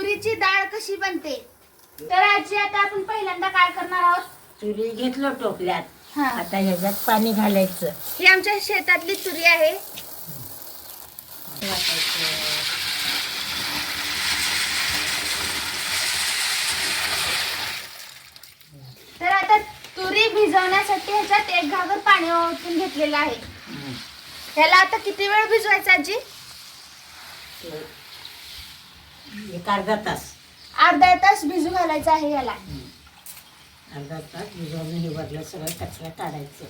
तुरीची डाळ कशी बनते? तर आजी आता आपण पहिल्यांदा काय करणार आहोत? तुरी घेतलं टोपल्यात. हा. आता ह्याच्यात पाणी घालायचं. ही आमच्या शेतातली तुरी आहे. तर आता तुरी भिजवण्यासाठी ह्याच्यात एक घागर पाणी ओतून घेतलेलं आहे. ह्याला आता किती वेळ भिजवायचा आजी? ते एक अर्धा तास. अर्धा तास भिजू घालायचा आहे याला. अर्धा तास भिजवून हे सगळं कचरा काढायचं.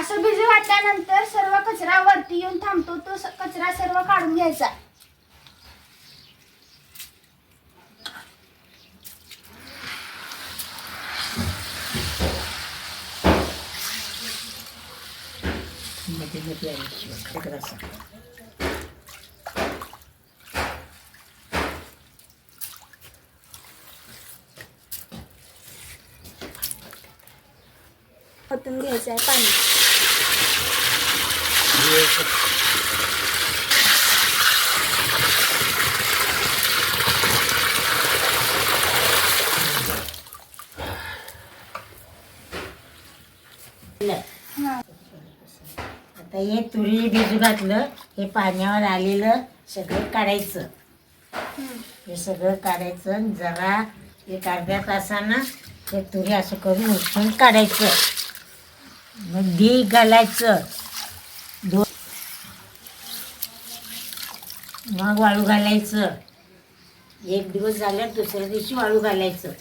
असं भिजू घातल्यानंतर सर्व कचरा वरती येऊन थांबतो तो स- कचरा सर्व काढून घ्यायचा. मध्ये ओतून घ्यायचं आहे पाणी. आता हे तुरी भिजू घातलं हे पाण्यावर आलेलं सगळं काढायचं. हे सगळं काढायचं आणि जरा एक अर्ध्या तासानं हे तुरी असं करून उठून काढायचं. मग ढीग घालायचं मग वाळू घालायचं. एक दिवस झाल्यावर दुसऱ्या दिवशी वाळू घालायचं.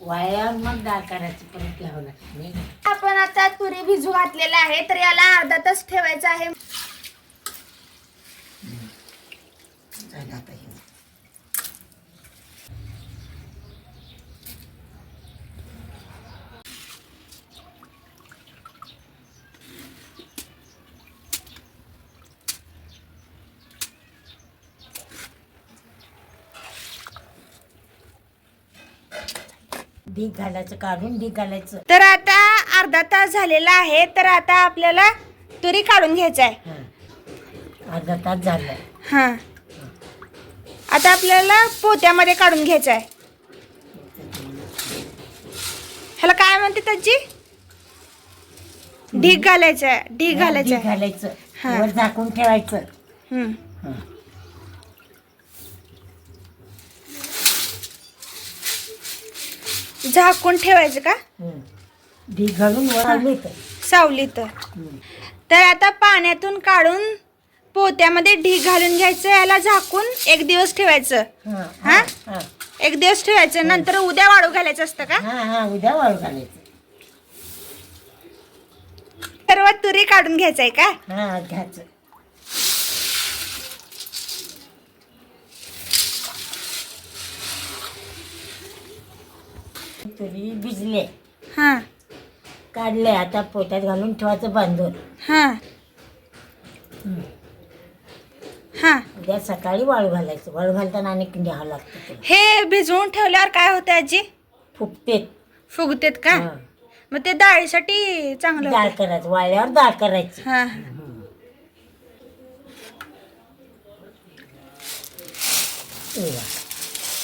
वाळ्यावर मग डाळ करायचं परत घ्यावं लागतं नाही. का? आपण आता तुरी भिजू घातलेला आहे तर याला अर्धा तास ठेवायचा आहे. झालं आता हे ढीग घालायचं काढून ढीग घालायचं. तर आता अर्धा तास झालेला आहे तर आता आपल्याला तुरी काढून घ्यायचं आहे हां. अर्धा तास झालं. हा. आता आपल्याला पोत्यामध्ये काढून घ्यायचं आहे ह्याला काय म्हणते त्याची? ढीग घालायचं आहे ढीग घालायचं आहे घालायचं. हां. वर झाकून ठेवायचं. हम्म. हां. झाकून ठेवायचं का. ढीग घालून. सावलीत हं. तर आता पाण्यातून काढून पोत्यामध्ये ढीग घालून घ्यायचं याला झाकून एक दिवस ठेवायचं हां, हां? हां. एक दिवस ठेवायचं नंतर उद्या वाळू घालायचं असतं का हां हां उद्या वाळू घालायचं सर्व तुरी काढून घ्यायचंय का हां घ्यायचं तुरी भिजले. हा. काढले आता पोत्यात घालून ठेवायचं बांधून. हा. हं. हा. उद्या सकाळी वाळू घालायचं. वाळू घालताना आणि न्यावं लागतं. हे भिजवून ठेवल्यावर काय होतं आजी? फुगते फुगतेत का? हां. मग ते डाळीसाठी चांगलं डाळ होतं. करायचं. वाळल्यावर डाळ करायची. हा.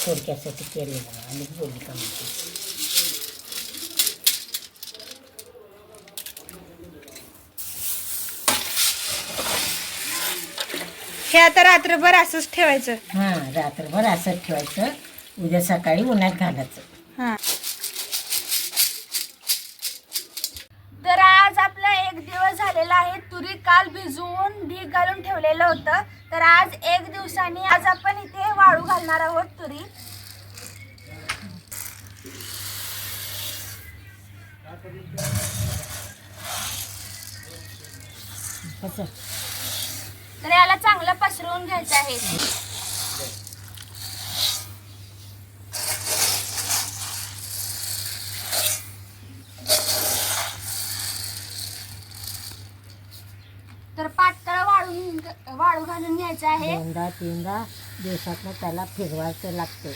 थोडक्यासाठी केलेलं. आणि बोलली का म्हणते. हे आता रात्रभर असंच ठेवायचं. हां रात्रभर असंच ठेवायचं. उद्या सकाळी उन्हात घालायचं. हा. तर आज आपला एक दिवस झालेला आहे. तुरी काल भिजवून ढीग घालून ठेवलेलं होतं. तर आज एक दिवसाने आज आपण इथे वाळू घालणार आहोत तुरी. कसं तर याला चांगलं पसरवून घ्यायचं आहे. तर पातळ वाळून वाळू घालून घ्यायचं आहे. दोनदा तीनदा दिवसातनं त्याला फिरवायचं लागतं.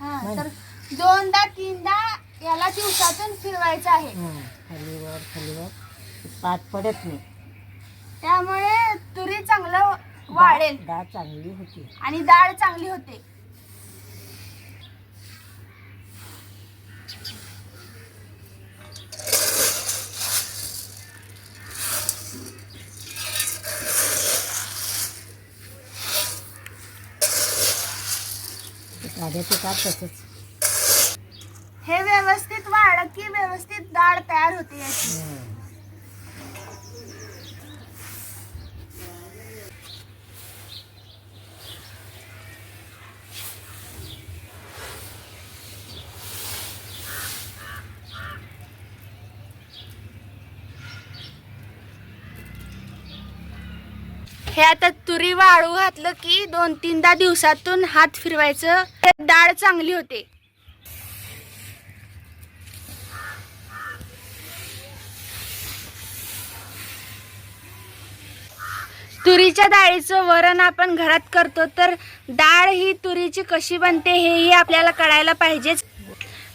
हा. तर दोनदा तीनदा याला दिवसातून फिरवायचं आहे. हां खालीवर खालीवर. पात पडत नाही. त्यामुळे तुरी चांगलं वाढेल. डाळ चांगली होते. आणि डाळ चांगली होते. हे व्यवस्थित वाढ की व्यवस्थित डाळ तयार होते याची. हे आता तुरी वाळू घातलं की दोन तीनदा दिवसातून हात फिरवायचं. डाळ चांगली होते. तुरीच्या डाळीचं वरण आपण घरात करतो तर डाळ ही तुरीची कशी बनते हेही आपल्याला कळायला पाहिजेच.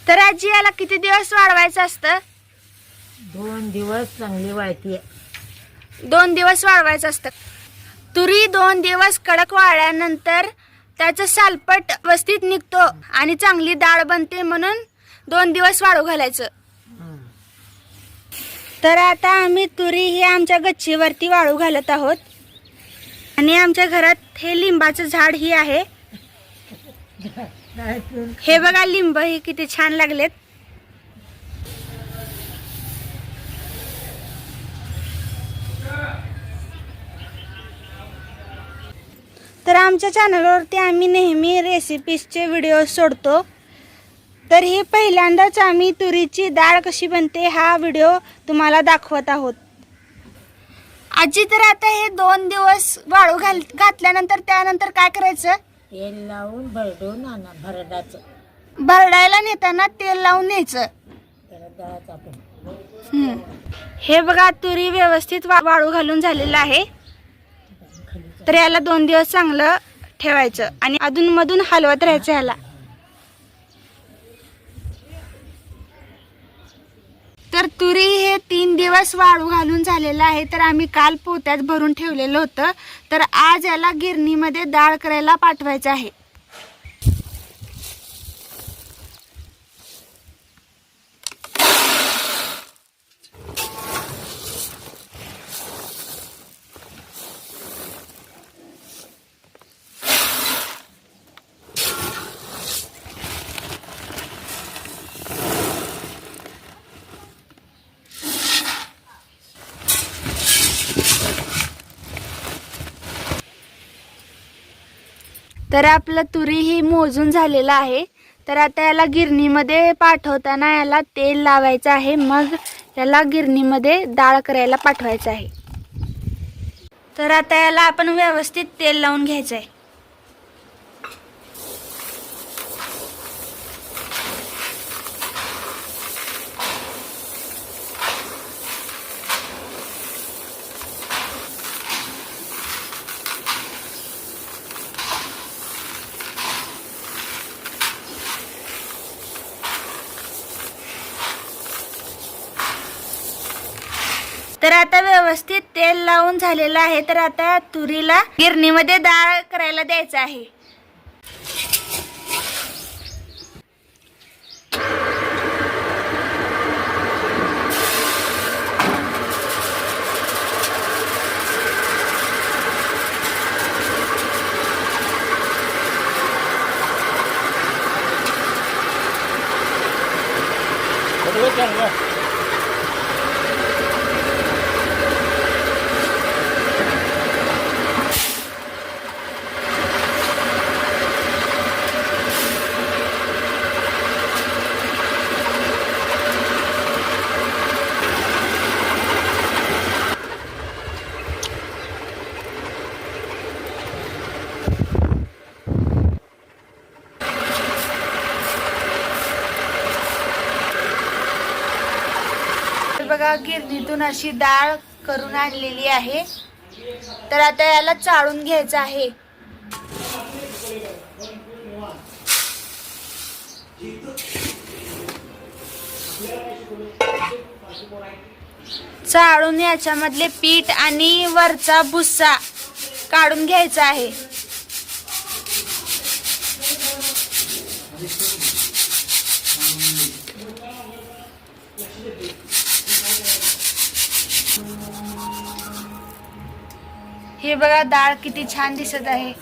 तर आजी याला किती दिवस वाढवायचं असतं? दोन दिवस चांगली वाळती दोन दिवस वाळवायचं असतं. तुरी दोन दिवस कडक वाळल्यानंतर त्याचं सालपट व्यवस्थित निघतो आणि चांगली डाळ बनते म्हणून दोन दिवस वाळू घालायचं. तर आता आम्ही तुरी ही आमच्या गच्चीवरती वाळू घालत आहोत. आणि आमच्या घरात हे लिंबाचं झाड ही आहे. हे बघा लिंब हे किती छान लागलेत. आमच्या चॅनलवरती आम्ही नेहमी रेसिपीजचे व्हिडिओ सोडतो. तर ही पहिल्यांदाच आम्ही तुरीची डाळ कशी बनते हा व्हिडिओ तुम्हाला दाखवत आहोत. आजी तर आता हे दोन दिवस वाळू घाल घातल्यानंतर त्यानंतर काय करायचं? तेल लावून भरडून आणा भरडाचं. भरडायला नेताना तेल लावून न्यायचं. त्याला दळाचं आपण. हम्म. हे बघा तुरी व्यवस्थित वा- वाळू घालून झालेलं आहे. तर याला दोन दिवस चांगलं ठेवायचं आणि अधूनमधून हलवत राहायचं ह्याला तर तुरी हे तीन दिवस वाळू घालून झालेलं आहे तर आम्ही काल पोत्यात भरून ठेवलेलं होतं. तर आज याला गिरणीमध्ये डाळ करायला पाठवायचं आहे. तर आपलं तुरी ही मोजून झालेलं आहे. तर आता याला गिरणीमध्ये पाठवताना याला तेल लावायचं आहे. मग याला गिरणीमध्ये डाळ करायला पाठवायचं आहे. तर आता याला आपण व्यवस्थित तेल लावून घ्यायचं आहे तर आता व्यवस्थित तेल लावून झालेलं आहे तर आता तुरीला गिरणीमध्ये डाळ करायला द्यायचं आहे. तर बघा गिरणीतून अशी डाळ करून आणलेली आहे. तर आता याला चाळून घ्यायचं आहे. चाळून याच्यामधले पीठ आणि वरचा भुस्सा काढून घ्यायचा आहे. हे बघा डाळ किती छान दिसत आहे.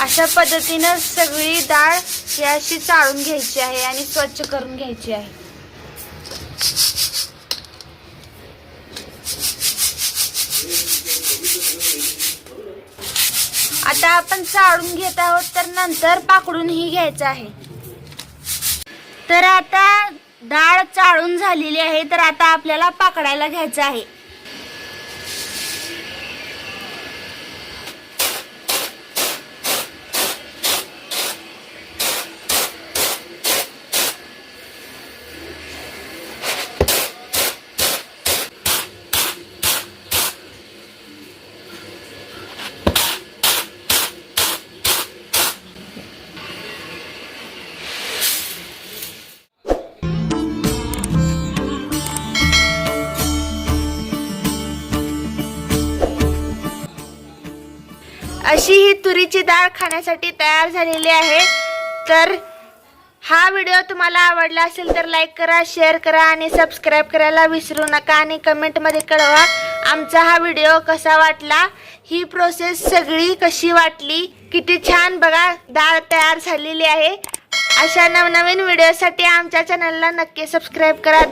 अशा पद्धतीनं सगळी डाळ ही अशी चाळून घ्यायची आहे आणि स्वच्छ करून घ्यायची आहे. आता आपण चाळून घेत आहोत तर नंतर पाकडूनही घ्यायचं आहे. तर आता डाळ चाळून झालेली आहे तर आता आपल्याला पाकडायला घ्यायचं आहे. अशी ही तुरीची डाळ खाण्यासाठी तयार झालेली आहे. तर हा व्हिडिओ तुम्हाला आवडला असेल तर लाईक करा शेअर करा आणि सबस्क्राईब करायला विसरू नका आणि कमेंटमध्ये कळवा आमचा हा व्हिडिओ कसा वाटला. ही प्रोसेस सगळी कशी वाटली? किती छान बघा डाळ तयार झालेली आहे. अशा नवनवीन व्हिडिओसाठी आमच्या चॅनलला नक्की सबस्क्राईब करा.